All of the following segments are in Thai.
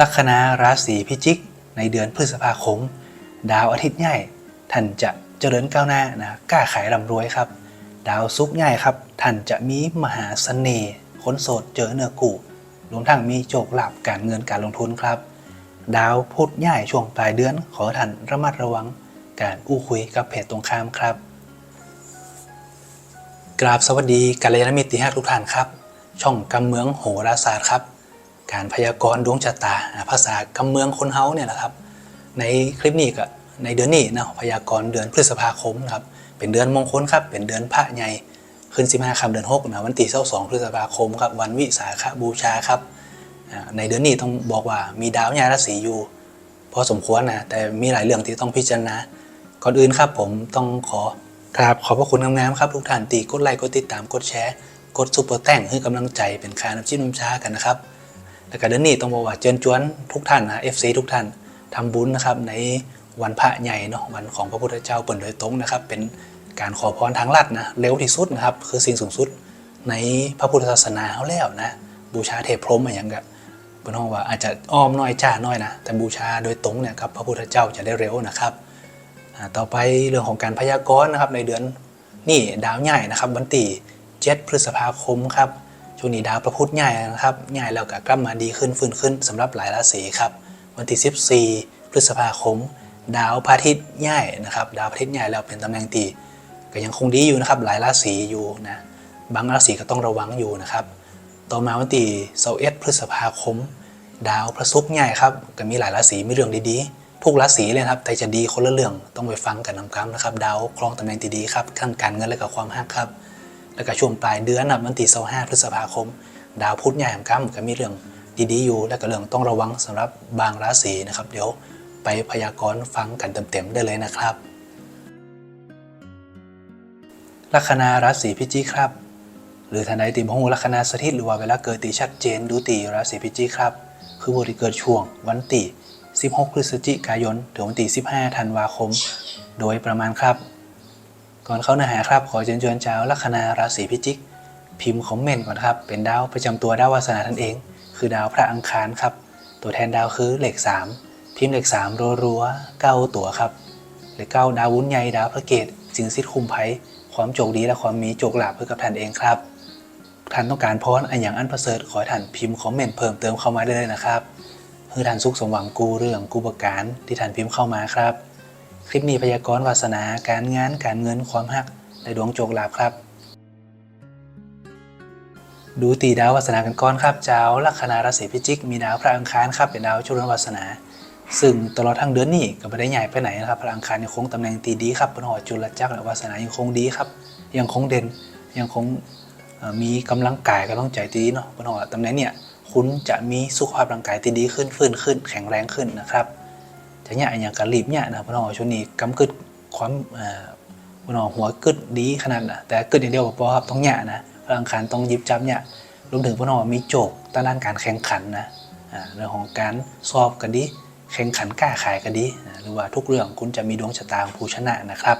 ลัคนาราศีพิจิก ในเดือนพฤษภาคม ดาวอาทิตย์ใหญ่ท่านจะเจริญก้าวหน้านะกล้าขายร่ำรวยครับ ดาวซุกใหญ่ครับ ท่านจะมีมหาเสน่ห์คนโสดเจอเนื้อกูรวมทั้งมีโชคลาภการเงินการลงทุนครับ ดาวพุธใหญ่ช่วงปลายเดือนขอท่านระมัดระวัง การอู้คุยกับเพจตรงข้ามครับ กราบสวัสดีกัลยาณมิตรที่ห้าทุกท่านครับ ช่องกำเมืองโหราศาสตร์ครับ การพยากรณ์ดวงชะตาภาษากำเมืองคนเฮาเนี่ยแหละครับ ในคลิปนี้ก็ในเดือนนี้นะพยากรณ์เดือนพฤษภาคมนะครับเป็นเดือนมงคลครับ เป็นเดือนพระใหญ่ขึ้น15คำเดือน6นะวันที่22พฤษภาคมครับวันวิสาขบูชาครับในเดือนนี้ต้องบอกว่ามีดาวย้ายราศีอยู่พอสมควรนะแต่มีหลายเรื่องที่ต้องพิจารณาก่อนอื่นครับผมต้องขอกราบขอบพระคุณงามๆครับทุกท่านตีกดไลค์กดติดตามกดแชร์ กดซุปเปอร์แต่งให้กำลังใจเป็นคาน้ำจิ้มน้ำชากันนะครับ แล้วก็เดือนนี้ต้องบอกว่าเชิญชวนทุกท่านนะ FC ทุกท่านทำบุญนะครับในวันพระใหญ่เนาะวันของพระพุทธเจ้าเปิดโดยตรงนะครับ เป็นการขอพรทางลัดนะเร็วที่สุดนะครับ คือสิ่งสูงสุดในพระพุทธศาสนาเขาแล้วนะบูชาเทพพรหมอะไรอย่างเงี้ยเป็นห้องว่าอาจจะอ้อมน้อยจ้าน้อยนะแต่บูชาโดยตรงเนี่ยครับพระพุทธเจ้าจะได้เร็วนะครับต่อไปเรื่องของการพยากรณ์นะครับในเดือนนี่ดาวใหญ่นะครับวันที่7พฤษภาคมครับ ช่วงนี้ดาวประพุธใหญ่นะครับใหญ่แล้วก็กลับมาดีขึ้นฟื้นขึ้นสำหรับหลายราศีครับ วันที่ 14 พฤษภาคม ดาวพระอาทิตย์ใหญ่นะครับ ดาวพระอาทิตย์ใหญ่แล้วเป็นตำแหน่งตีก็ยังคงดีอยู่นะครับ หลายราศีอยู่นะ บางราศีก็ต้องระวังอยู่นะครับ ต่อมาวันที่21พฤษภาคม ดาวพระศุกร์ใหญ่ครับ ก็มีหลายราศีมีเรื่องดีๆ ทุกราศีเลยครับ แต่จะดีคนละเรื่องต้องไปฟังกันนำคำนะครับ ดาวครองตำแหน่งที่ดีครับทั้งการเงินและกับความรักครับ แล้วก็ช่วงปลายเดือนนะวันที่25พฤษภาคม ดาวพุธใหญ่ของคำก็มีเรื่องดีๆอยู่ และก็เรื่องต้องระวังสำหรับบางราศีนะครับ เดี๋ยวไปพยากรณ์ฟังกันเต็มๆได้เลยนะครับ ลัคนาราศีพิจิกครับ หรือท่านใดตีมหูลัคนาสถิตหรือว่าเวลาเกิดตีชัดเจนดูตีราศีพิจิกครับ คือผู้ที่เกิดช่วง วันที่16พฤศจิกายน ถึงวันที่15ธันวาคม โดยประมาณครับ ก่อนเข้าเนื้อหาครับขอเชิญชวนชาวลัคนาราศีพิจิก พิมพ์คอมเมนต์ก่อนครับ เป็นดาวประจำตัวดาววาสนาท่านเอง คือดาวพระอังคารครับ ตัวแทนดาวคือเหลข3พิมพ์เหลข3รัวๆเก้าตัวครับเลขเก้าดาววุ้นใหญ่ดาวพระเกตสิงสิทธิ์คุมไพความโชคดีและความมีโชคลาภเพื่อกับท่านเองครับท่านต้องการพรอันอย่างอันประเสริฐขอให้ท่านพิมพ์คอมเมนต์เพิ่มเติมเข้ามาได้เลยนะครับเพื่อท่านสุขสมหวังกูเรื่องกูประการที่ท่านพิมพ์เข้ามาครับ คลิปนี้พยากรณ์วาสนาการงานการเงินความหักและดวงโชคลาภครับ ดูตีดาววาสนากันก่อนครับเจ้าลัคนาราศีพิจิก มีดาวพระอังคารครับเป็นดาวชุรวาสนา ซึ่งตลอดทั้งเดือนนี้ก็ไม่ได้ใหญ่ไปไหนนะครับพระอังคารยังคงตำแหน่งตีดีครับบนหอจุลจักรและวาสนายังคงดีครับยังคงเด่นยังคงมีกำลังกายกำลังใจที่ดีเนาะบนหอตำแหน่งเนี่ยคุณจะมีสุขภาพร่างกายที่ดีขึ้นฟื้นขึ้น แข็งแรงขึ้นนะครับ จะเนี่ยอย่างการรีบเนี่ยนะบนหอช่วงนี้กำกึดความเอ่อบนหอหัวกึดดีขนาดนะแต่กึดอย่างเดียวบ่พอครับต้องเนี่ยนะพลังคารต้องยิบจับเนี่ยรวมถึงบนหองมีโจกต้านด้านการแข่งขันนะเรื่องของการสอบกันดีแข่งขันกล้าขายกันดีหรือว่าทุกเรื่องคุณจะมีดวงชะตาของผู้ชนะนะครับ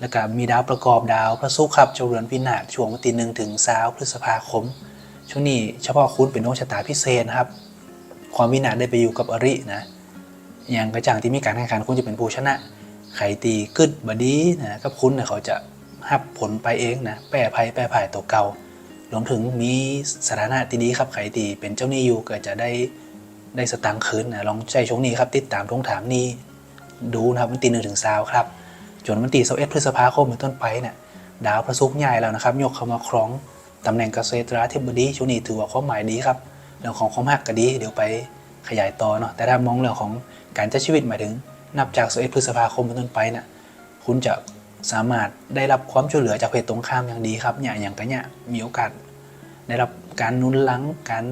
แล้วก็มีดาวประกอบดาวพระศุกร์ครับเจ้าเรือนพินาศช่วงวันที่หนึ่งถึงสาวพฤษภาคม ช่วงนี้เฉพาะคุณเป็นดวงชะตาพิเศษนะครับ ความวินาศได้ไปอยู่กับอรินะ อย่างกระจ่างที่มีการแข่งขันคุณจะเป็นผู้ชนะใครตีกึดบดีนะกับคุณเนี่ยเขาจะหับผลไปเองนะแปรภัยแปรภัยตัวเก่ารวมถึงมีสถานะที่ดีครับใครตีเป็นเจ้าหนี้อยู่ก็จะได้ได้สตังค์คืนนะลองใช้ช่วงนี้ครับติดตามทวงถามนี้ดูนะครับวันที่หนึ่งถึงสาวครับจนวันที่21พฤษภาคมเป็นต้นไปเนี่ยดาวพระศุกร์ใหญ่แล้วนะครับยกเข้ามาครองตำแหน่งเกษตราธิบดีช่วงนี้ถือว่าความหมายดีครับเรื่องของความหักก็ดีเดี๋ยวไปขยายต่อเนาะแต่ถ้ามองเรื่องของ การใช้ชีวิตหมายถึง นับจาก21พฤษภาคมเป็นต้นไปนี่ยคุณจะสามารถได้รับความช่วยเหลือจากเพศตรงข้ามอย่างดีครับเนี่ยอย่างกันเนี่ยมีโอกาส ได้รับการนุนหลังการ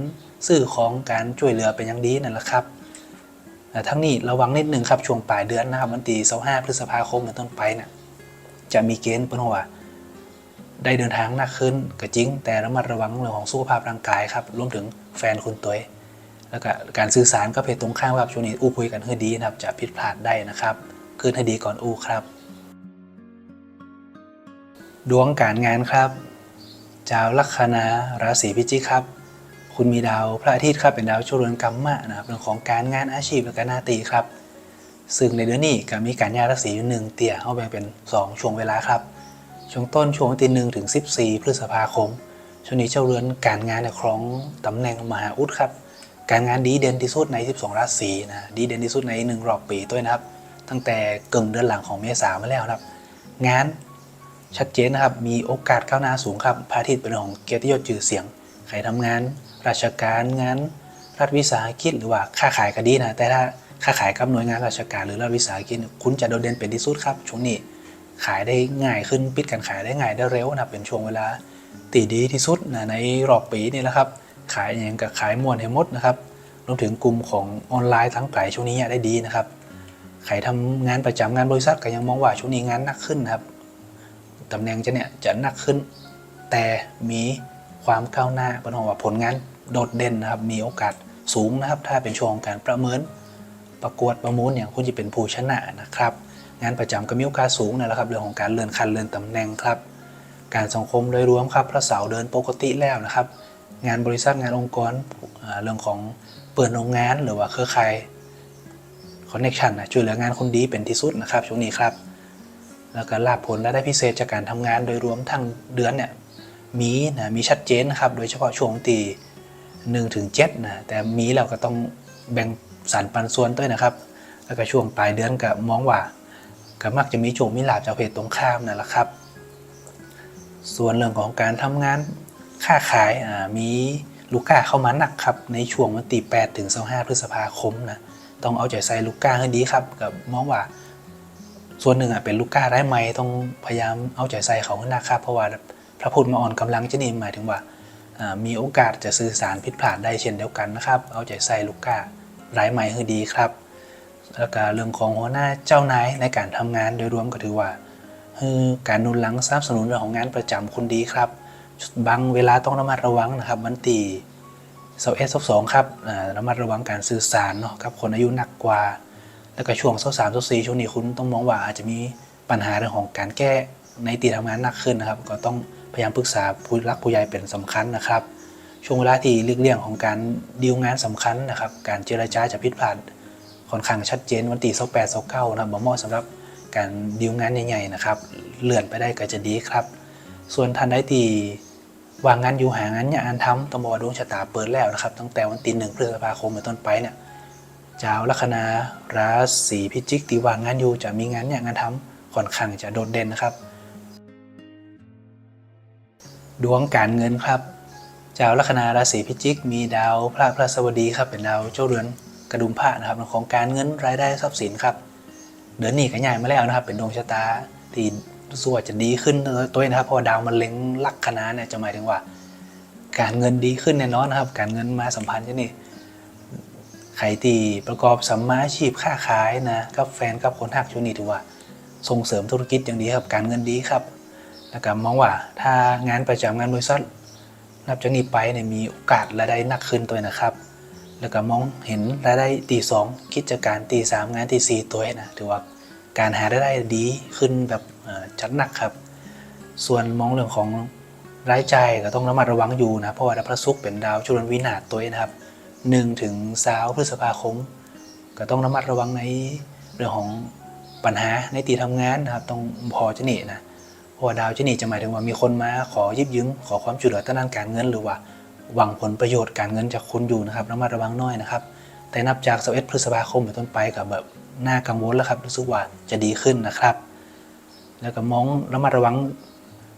ซื้อของการช่วยเหลือเป็นอย่างดีนั่นแหละครับแต่ทั้งนี้ระวังนิดหนึ่งครับช่วงปลายเดือนนะครับวันที่25พฤษภาคมเป็นต้นไปนี่ยจะมีเกณฑ์เป็นว่าได้เดินทางหนักขึ้นก็จริง แต่ระมัดระวังเรื่องของสุขภาพร่างกายครับรวมถึงแฟนคุณตัวเอง แล้วก็การสื่อสารกับเพศตรงข้ามครับช่วงนี้อู้คุยกันให้ดีนะครับจะผิดพลาดได้นะครับคืนให้ดีก่อนอู้ครับ ดวงการงานครับชาวลัคนาราศีพิจิกครับ คุณมีดาวพระอาทิตย์ครับเป็นดาวจุลนกรรมะนะครับเรื่องของการงานอาชีพและการหนาตีครับ ซึ่งในเดือนนี้ก็มีการย้ายราศีอยู่หนึ่งเตี่ยเอาแบ่งเป็น 2 ช่วงเวลาครับ ช่วงต้นช่วงวันที่หนึ่งถึง 14 พฤษภาคมช่วงนี้เจ้าเรือนการงานเนี่ยครองตำแหน่งมหาอุดครับ การงานดีเด่นที่สุดใน 12 ราศีนะดีเด่นที่สุดในหนึ่งรอบปีด้วยนะครับ ตั้งแต่เกึ่งเดือนหลังของเมษามาแล้วครับ งานชัดเจนนะครับ มีโอกาสก้าวหน้าสูงครับพระอาทิตย์เป็นเรื่องของเกียรติยศชื่อเสียง ใครทำงาน ราชการงาน รัฐวิสาหกิจหรือว่าค้าขายก็ดีนะ แต่ถ้าค้าขายกับหน่วยงานราชการหรือรัฐวิสาหกิจคุณจะโดดเด่นเป็นที่สุดครับช่วงนี้ขายได้ง่ายขึ้นปิดการขายได้ง่ายได้เร็วนะเป็นช่วงเวลาตีดีที่สุดนะในรอบปีนี่แหละครับ ขายอย่างกับขายมวนให้หมดนะครับรวมถึงกลุ่มของออนไลน์ทั้งไกลช่วงนี้ได้ดีนะครับใครทำงานประจำงานบริษัทก็ยังมองว่าช่วงนี้งานหนักขึ้นนะครับตำแหน่งจะเนี่ยจะหนักขึ้น แต่มีความก้าวหน้าเป็นว่าผลงานโดดเด่นนะครับ มีโอกาสสูงนะครับ ถ้าเป็นช่วงของการประเมินประกวดประมูลอย่างคุณจะเป็นผู้ชนะนะครับ งานประจำก็มีโอกาสสูงนะครับเรื่องของการเลื่อนขั้นเลื่อนตำแหน่งครับ การสังคมโดยรวมครับพระเสาร์เดินปกติแล้วนะครับ งานบริษัทงานองค์กรเรื่องของเปิดโรงงานหรือว่าเครือข่ายคอนเน t ชันนะช่วยเหลืองานคนดีเป็นที่สุดนะครับช่วงนี้ครับ แล้วก็ลาบผลและได้พิเศษจากการทำงานโดยรวมทั้งเดือนเนี่ยมีนะมีชัดเจนนะครับโดยเฉพาะช่วงตีหนึ่งถึงเจ็ดนะแต่มีเราก็ต้องแบ่งสรรปันส่วนด้วยนะครับ แล้วก็ช่วงปลายเดือนก็มองว่าก็มักจะมีโชคมีลาบจากเพจตรงข้ามนั่นแหละครับ ส่วนเรื่องของการทำงาน ค้าขายมีลูกค้าเข้ามาหนักครับ ในช่วงวันที่8ถึง25พฤษภาคมนะต้องเอาใจใส่ลูกค้าให้ดีครับกับมองว่า ส่วนหนึ่งอะเป็นลูกค้ารายใหม่ต้องพยายามเอาใจใส่เขาให้นะครับ เพราะว่าพระพุทธมาอ่อนกำลังจะนี่หมายถึงว่ามีโอกาสจะสื่อสารผิดพลาดได้เช่นเดียวกันนะครับ เอาใจใส่ลูกค้ารายใหม่ให้ดีครับ แล้วก็เรื่องของหัวหน้าเจ้านายในการทำงานโดยรวมก็ถือว่าคือการนุนหลังสนับสนุนเรื่องของงานประจำคุณดีครับ บางเวลาต้องระมัดระวังนะครับ วันตีเสาเอสสองครับระมัดระวังการสื่อสารเนาะกับคนอายุหนักกว่า แล้วก็ช่วงเสาสามเสาสี่ช่วงนี้คุณต้องมองว่าอาจจะมีปัญหาเรื่องของการแก้ในตีทำงานหนักขึ้นนะครับ ก็ต้องพยายามปรึกษาผู้รักผู้ใหญ่เป็นสำคัญนะครับ ช่วงเวลาที่เลี่ยงของการดีลงานสำคัญนะครับ การเจรจาจะผิดพลาดค่อนข้างชัดเจนวันตีเสาแปดเสาเก้านะครับบ่เหมาะสำหรับการดีลงานใหญ่ๆนะครับ เลื่อนไปได้ก็จะดีครับ ส่วนท่านใดที่วางงานอยู่หางานอย่างอันทำต้องบอกว่าดวงชะตาเปิดแล้วนะครับ ตั้งแต่วันที่หนึ่งพฤษภาคมเป็นต้นไปเนี่ยเจ้าลัคนาราศีพิจิกที่วางงานอยู่จะมีงานอย่างงานทำค่อนข้างจะโดดเด่นนะครับ ดวงการเงินครับเจ้าลัคนาราศีพิจิก มีดาวพระพระสวัสดีครับเป็นดาวเจ้าเรือนกระดุมพระนะครับของการเงินรายได้ทรัพย์สินครับเดือนนี้ก็ย้ายมาแล้วนะครับ เป็นดวงชะตาที่ รู้สึกว่าจะดีขึ้นตัวเองนะครับเพราะดาวมันเล็งลักคนาเนี่ยจะหมายถึงว่า การเงินดีขึ้นแน่นอนนะครับ การเงินมาสัมพันธ์ที่นี่ใครที่ประกอบสัมมาอาชีพค้าขายนะกับแฟนกับคนหักช่วงนี้ถือว่า ส่งเสริมธุรกิจอย่างดีครับ การเงินดีครับแล้วก็มองว่าถ้างานประจำงานบริษัทนับจากนี้ไปเนี่ยมีโอกาสรายได้หนักขึ้นตัวนะครับ แล้วก็มองเห็นรายได้ตีสองกิจการตีสามงานตีสี่ตัวนะถือว่า การหารายได้ดีขึ้นแบบเอ่อจัดหนักครับ ส่วนมองเรื่องของรายจ่ายก็ต้องระมัดระวังอยู่นะ เพราะว่าดาวพระศุกร์เป็นดาวจุลวินาศตัวเองนะครับหนึ่งถึงสาวพฤษภาคม ก็ต้องระมัดระวังในเรื่องของปัญหาในตีทำงานนะครับ ต้องพอจะหนีนะเพราะว่าดาวจะหนีจะหมายถึงว่ามีคนมาขอยิบยืมขอความช่วยเหลือด้านการเงินหรือว่าหวังผลประโยชน์การเงินจากคุณอยู่นะครับระมัดระวังน้อยนะครับ แต่นับจาก21พฤษภาคมเป็นต้นไปกับแบบ น่ากังวลแล้วครับรู้สึกว่าจะดีขึ้นนะครับ แล้วก็มองระมัดระวัง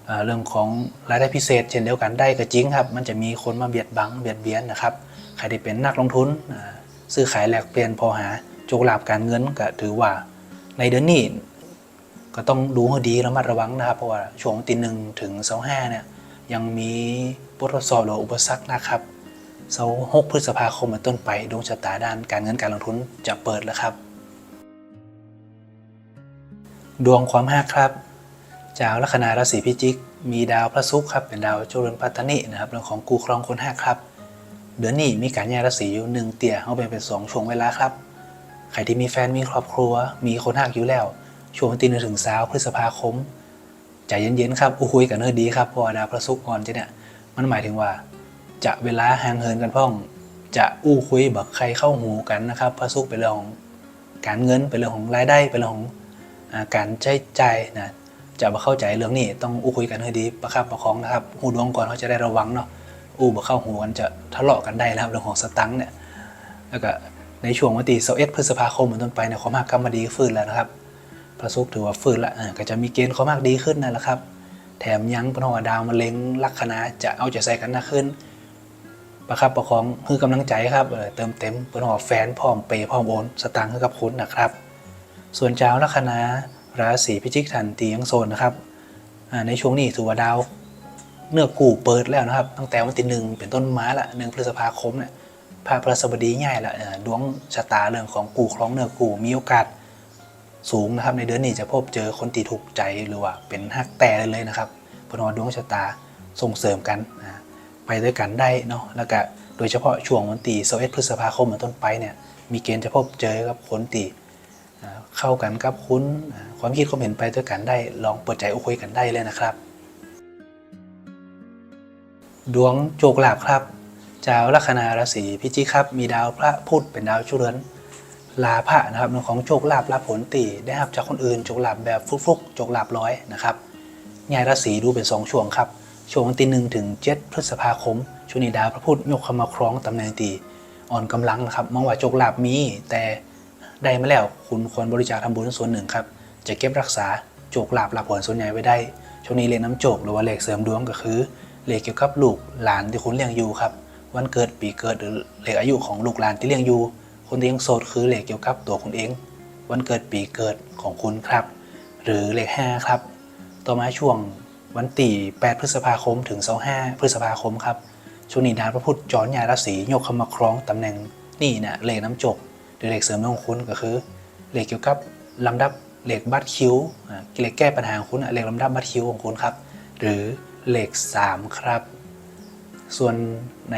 เเรื่องของรายได้พิเศษ เช่นเดียวกันได้ก็จริงครับ มันจะมีคนมาเบียดบังเบียดเบียนนะครับใครที่เป็นนักลงทุนซื้อขายแลกเปลี่ยนพอหาโชคลาภการเงินก็ถือว่าในเดือนนี้ก็ต้องดูให้ดีระมัดระวังนะครับ เพราะว่าช่วงตีหนึ่งถึงเสาห้าเนี่ยยังมีบททดสอบหรืออุปสรรคนะครับเสาหกพฤษภาคมเป็นต้นไปดวงชะตาด้านการเงินการลงทุนจะเปิดแล้วครับ ดวงความหักครับจาวลัคนาราศีพิจิก มีดาวพระศุกร์ครับเป็นดาวจุลนปัตตนินะครับเรื่องของกูครองคนหักครับ เดือนนี้มีการย้ายราศีอยู่หนึ่งเตี่ยเอาไปเป็นสองช่วงเวลาครับใครที่มีแฟนมีครอบครัว มีคนหักอยู่แล้ว ช่วงวันที่หนึ่งถึงสาวพฤษภาคมใจเย็นๆครับอู้คุยกันเนื้อดีครับเพราะดาวพระศุกร์อ่อนจะเนี่ยมันหมายถึงว่า จะเวลาห่างเหินกันพ่อง จะอู้คุยแบบใครเข้าหูกันนะครับ พระสุขเป็นเรื่องของการเงินเป็นเรื่องของรายได้เป็นเรื่องของ การใช้จ่ายนะจะมาเข้าใจเรื่องนี้ต้องอู้คุยกันให้ดีประคับประคองนะครับหูดวงก่อนเขาจะได้ระวังเนาะอู้บ่เข้าหูกันจะทะเลาะกันได้นะครับเรื่องของสตังค์เนี่ยแล้วก็ในช่วงวันที่21พฤษภาคมเป็นต้นไปเนี่ยความหักกำมดีฟื้นแล้วนะครับพระสุขถือว่าฟื้นละก็จะมีเกณฑ์ความหักดีขึ้นนั่นแหละครับ แถมยังพนวดาวมะเร็งลัคนาจะเอาใจใส่กันหนักขึ้น ประคับประคองคือกำลังใจครับเติมเต็มเพื่อนหอแฟนพร้อมเปย์พร้อมโอนสตางค์ให้กับคุณนะครับ ส่วนเจ้าลัคนาราศีพิจิกทันตียังโซนนะครับในช่วงนี้ถือว่าดาวเนื้อกู่เปิดแล้วนะครับ ตั้งแต่วันที่หนึ่งเป็นต้นมาละหนึ่งพฤษภาคมเนี่ยพระพระสบดีง่ายละดวงชะตาเรื่องของกู่คล้องเนื้อกู่มีโอกาสสูงนะครับในเดือนนี้จะพบเจอคนตีถูกใจหรือว่าเป็นฮักแต่เลยนะครับเพนวดวงชะตาส่งเสริมกันนะไปด้วยกันได้เนาะแล้วก็โดยเฉพาะช่วงวันที่21พฤษภาคมเป็นต้นไปเนี่ยมีเกณฑ์จะพบเจอกับคนตีอ่ เข้ากันกับคุณอ่าความคิดความเห็นไปด้วยกันได้ ลองเปิดใจอุคุยกันได้เลยนะครับ ดวงโจกลาบครับเจ้าลัคนาราศีพิจิกครับ มีดาวพระพุธเป็นดาวชุเรือนลาภะนะครับเรื่องของโจกลาบลาผลตีได้รับจากคนอื่นโจกลาบแบบฟุกๆโจกลาบร้อยนะครับยายราศีดูเป็น2ช่วงครับช่วงวันที่หนึ่งถึง7พฤษภาคมช่วงนี้ดาวพระพุธยกเข้ามาครองตำแหน่งตีอ่อนกำลังนะครับมองว่าโจกลาบมีแต่ ได้มาแล้วคุณควรบริจาคทำบุญส่วนหนึ่งครับ จะเก็บรักษาโจกลาบหลาผลส่วนใหญ่ไว้ได้ ช่วงนี้เลขน้ำโจกหรือว่าเลขเสริมดวงก็คือเลขเกี่ยวกับลูกหลานที่คุณเลี้ยงอยู่ครับ วันเกิดปีเกิดหรือเลขอายุของลูกหลานที่เลี้ยงอยู่คนที่ยังโสดคือเลขเกี่ยวกับตัวคุณเอง วันเกิดปีเกิดของคุณครับ หรือเลข5ครับ ต่อมาช่วงวันที่8พฤษภาคมถึง25พฤษภาคมครับช่วงนี้ดาวพระพุธจรยาราศียกเข้ามาครองตำแหน่งนี่นะเลขน้ำจก หรือเลขเสริมของคุณก็คือเลขเกี่ยวกับลำดับเลขบัตรคิวเลขแก้ปัญหาของคุณเลขลำดับบัตรคิวของคุณครับ หรือเลข 3 ครับ ส่วนใน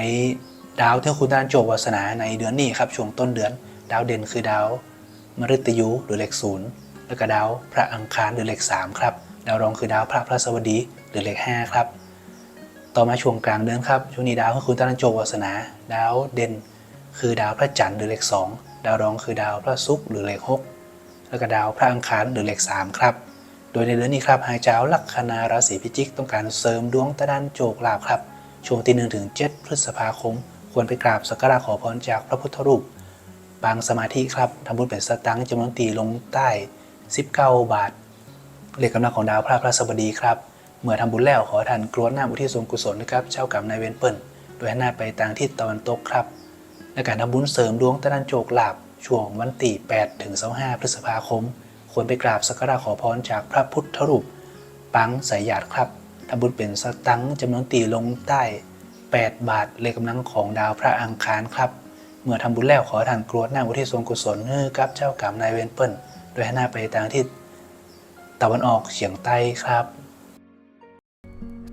ดาวที่คุณด้านโจกวาสนาในเดือนนี้ครับช่วงต้นเดือน ดาวเด่นคือดาวมฤตยูหรือเลขศูนย์แล้วก็ดาวพระอังคารหรือเลข3ครับดาวรองคือดาวพระพระสวัสดีหรือเลข5ครับต่อมาช่วงกลางเดือนครับช่วงนี้ดาวคือคุณต้านโจกวาสนา ดาวเด่นคือดาวพระจันทร์หรือเลข2 ดาวรองคือดาวพระศุกร์หรือเลข 6 แล้วก็ดาวพระอังคารหรือเลข 3 ครับ โดยในเดือนนี้ครับหากเจ้าลัคนาราศีพิจิก ต้องการเสริมดวงตะดันโจกลาภครับช่วงที่1ถึง7พฤษภาคม ควรไปกราบสักการะขอพรจากพระพุทธรูปปางสมาธิครับทำบุญเป็นสตังค์จำนวนตีลงใต้ 19 บาทเลขกำลังของดาวพระพระสบดีครับ เมื่อทำบุญแล้วขอท่านกรวดน้ำอุทิศส่วนกุศลนะครับเจ้ากรรมนายเวรเปิ่นโดยหันหน้าไปทางทิศตะวันตกครับ และการทำบุญเสริมดวงตะนันโจกลาบช่วงวันที่8ถึง25พฤษภาคม ควรไปกราบสักการะขอพรจากพระพุทธรูป ปังสายหยาดครับทำบุญเป็นสตังจำนวนตีลงใต้ 8 บาทเลขกำลังของดาวพระอังคารครับ เมื่อทำบุญแล้วขอท่านกรวดน้ำอุทิศส่วนกุศลให้กับเจ้ากรรมนายเวรเปิ่นโดยใหันหน้าไปทางทิศตะวันออกเฉียงใต้ครับ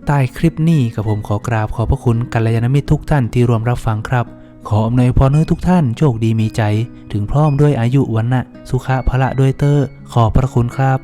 ใต้คลิปนี้กับผมขอกราบขอบพระคุณกัลยาณมิตรทุกท่านที่รวมรับฟังครับ ขออำนวยพรให้ทุกท่านโชคดีมีใจ ถึงพร้อมด้วยอายุวันนะสุขะพละด้วยเตอร์ขอพระคุณครับ